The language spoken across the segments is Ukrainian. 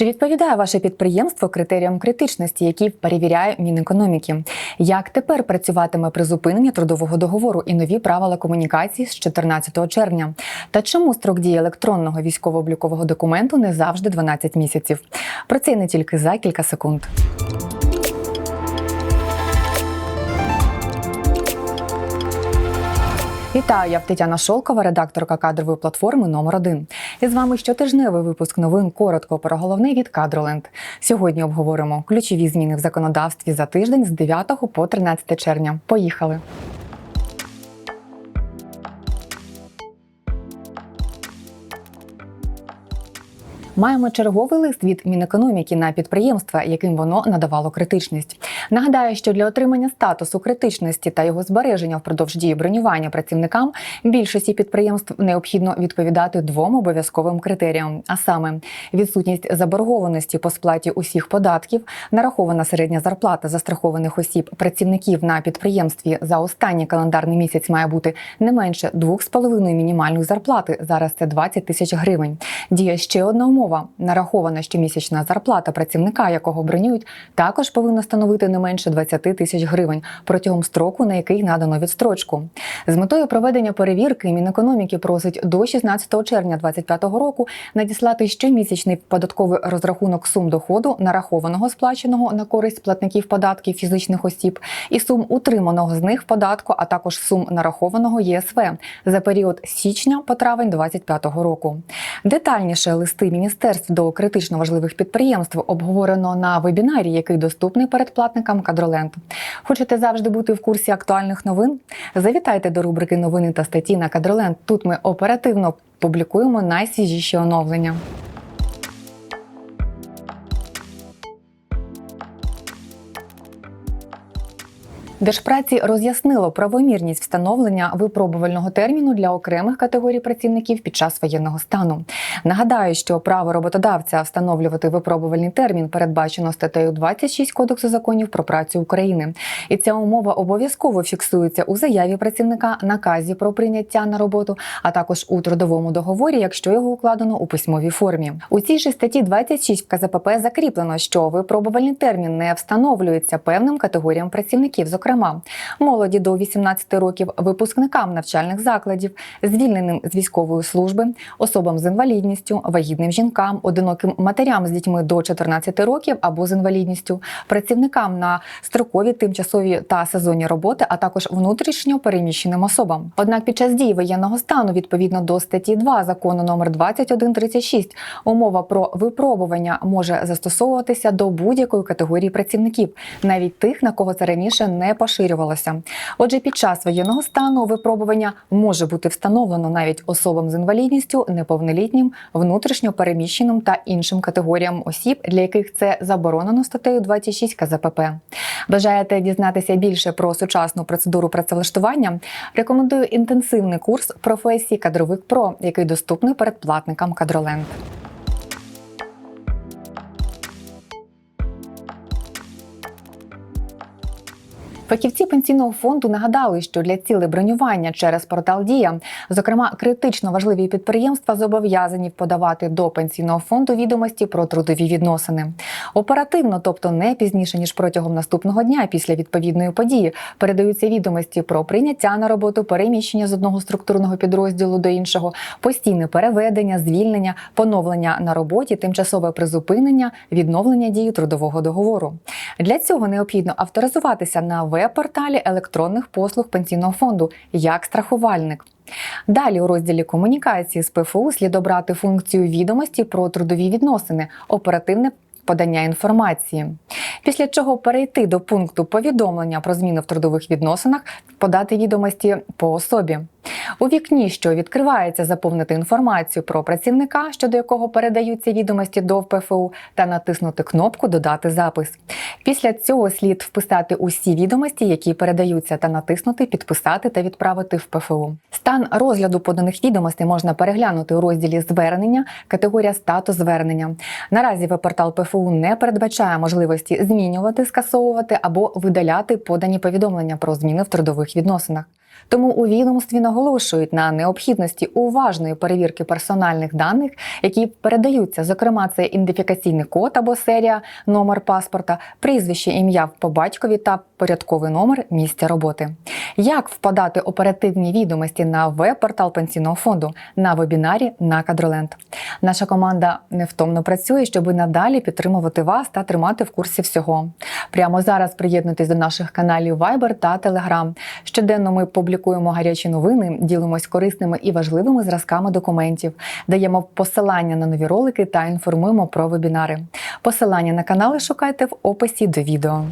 Чи відповідає ваше підприємство критеріям критичності, які перевіряє Мінекономіки? Як тепер працюватиме призупинення трудового договору і нові правила комунікації з 14 червня? Та чому строк дії електронного військово-облікового документу не завжди 12 місяців? Про це і не тільки за кілька секунд. Вітаю, я Тетяна Шолкова, редакторка кадрової платформи номер 1 І з вами щотижневий випуск новин коротко про головне від Кадроленд. Сьогодні обговоримо ключові зміни в законодавстві за тиждень з 9 по 13 червня. Поїхали. Маємо черговий лист від Мінекономіки на підприємства, яким воно надавало критичність. Нагадаю, що для отримання статусу критичності та його збереження впродовж дії бронювання працівникам більшості підприємств необхідно відповідати двом обов'язковим критеріям: а саме відсутність заборгованості по сплаті усіх податків, нарахована середня зарплата застрахованих осіб працівників на підприємстві за останній календарний місяць має бути не менше 2,5 мінімальних зарплати. Зараз це 20 тисяч гривень. Діє ще одна умова: нарахована щомісячна зарплата працівника, якого бронюють, також повинна становити не менше 20 тисяч гривень протягом строку, на який надано відстрочку. З метою проведення перевірки Мінекономіки просить до 16 червня 2025 року надіслати щомісячний податковий розрахунок сум доходу, нарахованого сплаченого на користь платників податків фізичних осіб, і сум утриманого з них податку, а також сум нарахованого ЄСВ за період січня по травень 2025 року. Детальніше листи міністерств до критично важливих підприємств обговорено на вебінарі, який доступний передплатникам Кадроленд. Хочете завжди бути в курсі актуальних новин? Завітайте до рубрики Новини та статті на Кадроленд. Тут ми оперативно публікуємо найсвіжіші оновлення. Держпраці роз'яснило правомірність встановлення випробувального терміну для окремих категорій працівників під час воєнного стану. Нагадаю, що право роботодавця встановлювати випробувальний термін передбачено статтею 26 Кодексу законів про працю України, і ця умова обов'язково фіксується у заяві працівника, наказі про прийняття на роботу, а також у трудовому договорі, якщо його укладено у письмовій формі. У цій же статті 26 в КЗПП закріплено, що випробувальний термін не встановлюється певним категоріям працівників, зокрема молоді до 18 років, випускникам навчальних закладів, звільненим з військової служби, особам з інвалідністю, вагітним жінкам, одиноким матерям з дітьми до 14 років або з інвалідністю, працівникам на строкові, тимчасові та сезонні роботи, а також внутрішньо переміщеним особам. Однак під час дії воєнного стану, відповідно до статті 2 закону номер 2136, умова про випробування може застосовуватися до будь-якої категорії працівників, навіть тих, на кого це раніше не поширювалося. Отже, під час воєнного стану випробування може бути встановлено навіть особам з інвалідністю, неповнолітнім, внутрішньо переміщеним та іншим категоріям осіб, для яких це заборонено статтею 26 КЗПП. Бажаєте дізнатися більше про сучасну процедуру працевлаштування? Рекомендую інтенсивний курс професії кадровик ПРО, який доступний передплатникам Кадроленд. Фахівці пенсійного фонду нагадали, що для цілей бронювання через портал Дія, зокрема, критично важливі підприємства зобов'язані подавати до пенсійного фонду відомості про трудові відносини. Оперативно, тобто не пізніше ніж протягом наступного дня після відповідної події, передаються відомості про прийняття на роботу, переміщення з одного структурного підрозділу до іншого, постійне переведення, звільнення, поновлення на роботі, тимчасове призупинення, відновлення дії трудового договору. Для цього необхідно авторизуватися на веб-порталі електронних послуг пенсійного фонду як страхувальник. Далі у розділі комунікації з ПФУ слід обрати функцію відомості про трудові відносини, оперативне подання інформації. Після чого перейти до пункту повідомлення про зміни в трудових відносинах, подати відомості по особі. У вікні, що відкривається, заповнити інформацію про працівника, щодо якого передаються відомості до ПФУ, та натиснути кнопку Додати запис. Після цього слід вписати усі відомості, які передаються, та натиснути Підписати та відправити в ПФУ. Стан розгляду поданих відомостей можна переглянути у розділі Звернення, категорія Статус звернення. Наразі веб-портал ПФУ не передбачає можливості змінювати, скасовувати або видаляти подані повідомлення про зміни в трудових відносинах. Тому у відомстві наголошують на необхідності уважної перевірки персональних даних, які передаються. Зокрема, це ідентифікаційний код або серія, номер паспорта, прізвище, ім'я по батькові та порядковий номер місця роботи. Як впадати оперативні відомості на веб-портал пенсійного фонду на вебінарі на Кадроленд? Наша команда невтомно працює, щоб надалі підтримувати вас та тримати в курсі всього. Прямо зараз приєднуйтесь до наших каналів Viber та Telegram. Щоденно ми публікуємо гарячі новини, ділимось корисними і важливими зразками документів, даємо посилання на нові ролики та інформуємо про вебінари. Посилання на канали шукайте в описі до відео.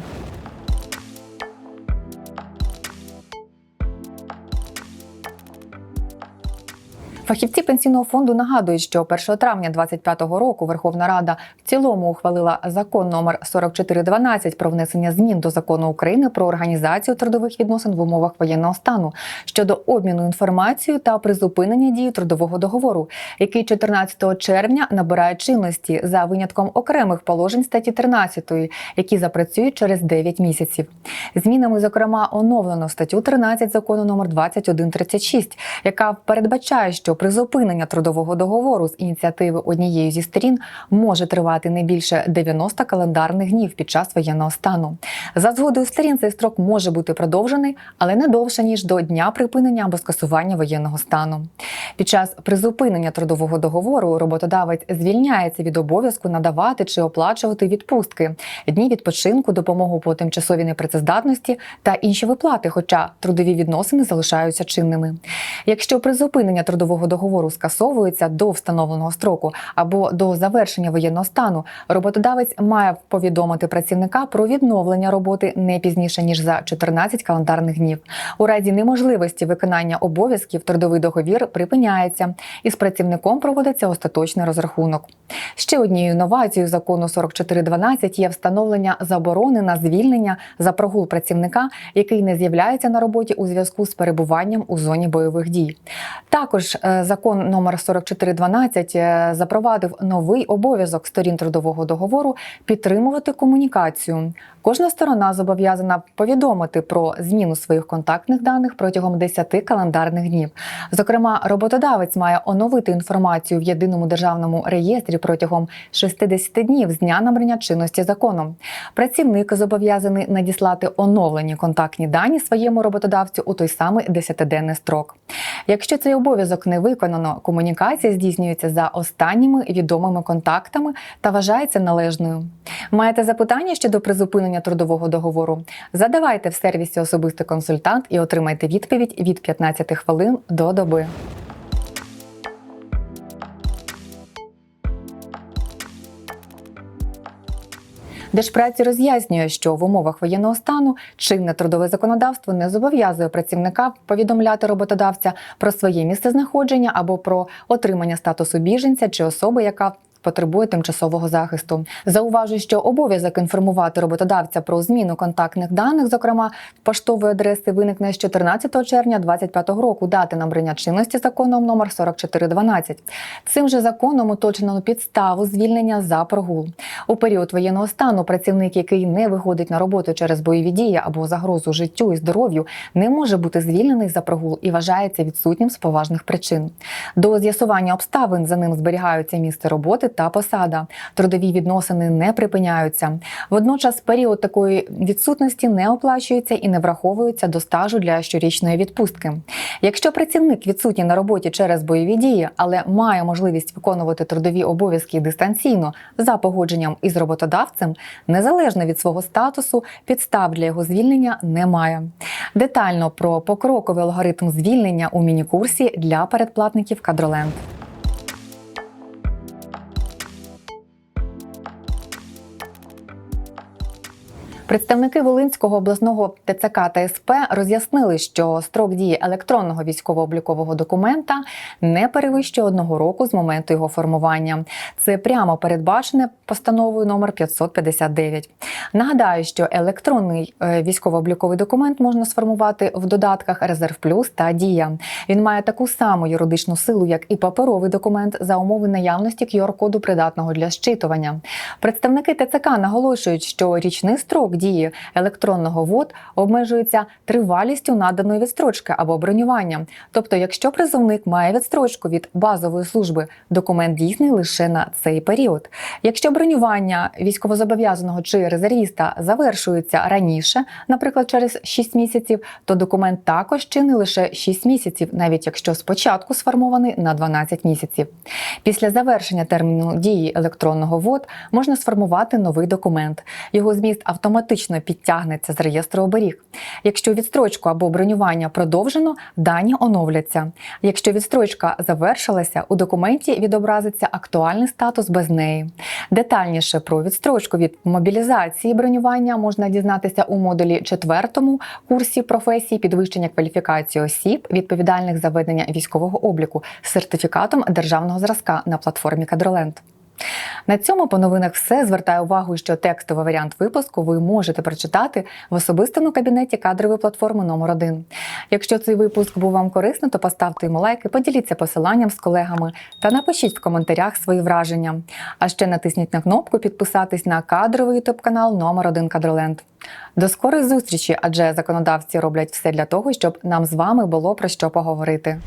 Фахівці пенсійного фонду нагадують, що 1 травня 2025 року Верховна Рада в цілому ухвалила закон номер 4412 про внесення змін до закону України про організацію трудових відносин в умовах воєнного стану щодо обміну інформацією та призупинення дії трудового договору, який 14 червня набирає чинності за винятком окремих положень статті 13, які запрацюють через 9 місяців. Змінами, зокрема, оновлено статтю 13 закону номер 2136, яка передбачає, що призупинення трудового договору з ініціативи однієї зі сторін може тривати не більше 90 календарних днів під час воєнного стану. За згодою сторін цей строк може бути продовжений, але не довше ніж до дня припинення або скасування воєнного стану. Під час призупинення трудового договору роботодавець звільняється від обов'язку надавати чи оплачувати відпустки, дні відпочинку, допомогу по тимчасовій непрацездатності та інші виплати, хоча трудові відносини залишаються чинними. Якщо призупинення трудового договору скасовується до встановленого строку або до завершення воєнного стану, роботодавець має повідомити працівника про відновлення роботи не пізніше ніж за 14 календарних днів. У разі неможливості виконання обов'язків трудовий договір припиняється, і з працівником проводиться остаточний розрахунок. Ще однією новацією закону 4412 є встановлення заборони на звільнення за прогул працівника, який не з'являється на роботі у зв'язку з перебуванням у зоні бойових дій. Також е, закон номер 4412 е, запровадив новий обов'язок сторін трудового договору підтримувати комунікацію. Кожна сторона зобов'язана повідомити про зміну своїх контактних даних протягом 10 календарних днів. Зокрема, роботодавець має оновити інформацію в єдиному державному реєстрі протягом 60 днів з дня набрання чинності законом. Працівник зобов'язаний надіслати оновлені контактні дані своєму роботодавцю у той самий 10-денний строк. Якщо цей обов'язок не виконано, комунікація здійснюється за останніми відомими контактами та вважається належною. Маєте запитання щодо призупинення трудового договору? Задавайте в сервісі особистий консультант і отримайте відповідь від 15 хвилин до доби. Держпраці роз'яснює, що в умовах воєнного стану чинне трудове законодавство не зобов'язує працівника повідомляти роботодавця про своє місцезнаходження або про отримання статусу біженця чи особи, яка Потребує тимчасового захисту. Зауважу, що обов'язок інформувати роботодавця про зміну контактних даних, зокрема поштової адреси, виникне з 14 червня 2025 року, дати набрання чинності законом номер 4412. Цим же законом уточнено підставу звільнення за прогул. У період воєнного стану працівник, який не виходить на роботу через бойові дії або загрозу життю і здоров'ю, не може бути звільнений за прогул і вважається відсутнім з поважних причин. До з'ясування обставин за ним зберігаються місце роботи та посада. Трудові відносини не припиняються. Водночас період такої відсутності не оплачується і не враховується до стажу для щорічної відпустки. Якщо працівник відсутній на роботі через бойові дії, але має можливість виконувати трудові обов'язки дистанційно за погодженням із роботодавцем, незалежно від свого статусу, підстав для його звільнення немає. Детально про покроковий алгоритм звільнення у міні-курсі для передплатників Кадроленд. Представники Волинського обласного ТЦК та СП роз'яснили, що строк дії електронного військово-облікового документа не перевищує одного року з моменту його формування. Це прямо передбачене постановою номер 559. Нагадаю, що електронний е, військово-обліковий документ можна сформувати в додатках Резерв Плюс та Дія. Він має таку саму юридичну силу, як і паперовий документ за умови наявності QR-коду придатного для щитування. Представники ТЦК наголошують, що річний строк дії електронного ВОД обмежується тривалістю наданої відстрочки або бронювання. Тобто, якщо призовник має відстрочку від базової служби, документ дійсний лише на цей період. Якщо бронювання військовозобов'язаного чи резервіста завершується раніше, наприклад, через 6 місяців, то документ також чинний лише 6 місяців, навіть якщо спочатку сформований на 12 місяців. Після завершення терміну дії електронного ВОД можна сформувати новий документ. Його зміст автоматично підтягнеться з реєстру оберіг. Якщо відстрочку або бронювання продовжено, дані оновляться. Якщо відстрочка завершилася, у документі відобразиться актуальний статус без неї. Детальніше про відстрочку від мобілізації бронювання можна дізнатися у модулі 4 курсі професії підвищення кваліфікації осіб, відповідальних за ведення військового обліку з сертифікатом державного зразка на платформі Кадроленд. На цьому по новинах все. Звертаю увагу, що текстовий варіант випуску ви можете прочитати в особистому кабінеті кадрової платформи номер 1 Якщо цей випуск був вам корисно, то поставте йому лайки, поділіться посиланням з колегами та напишіть в коментарях свої враження. А ще натисніть на кнопку підписатись на кадровий ютуб канал номер 1 Кадроленд. До скорої зустрічі, адже законодавці роблять все для того, щоб нам з вами було про що поговорити.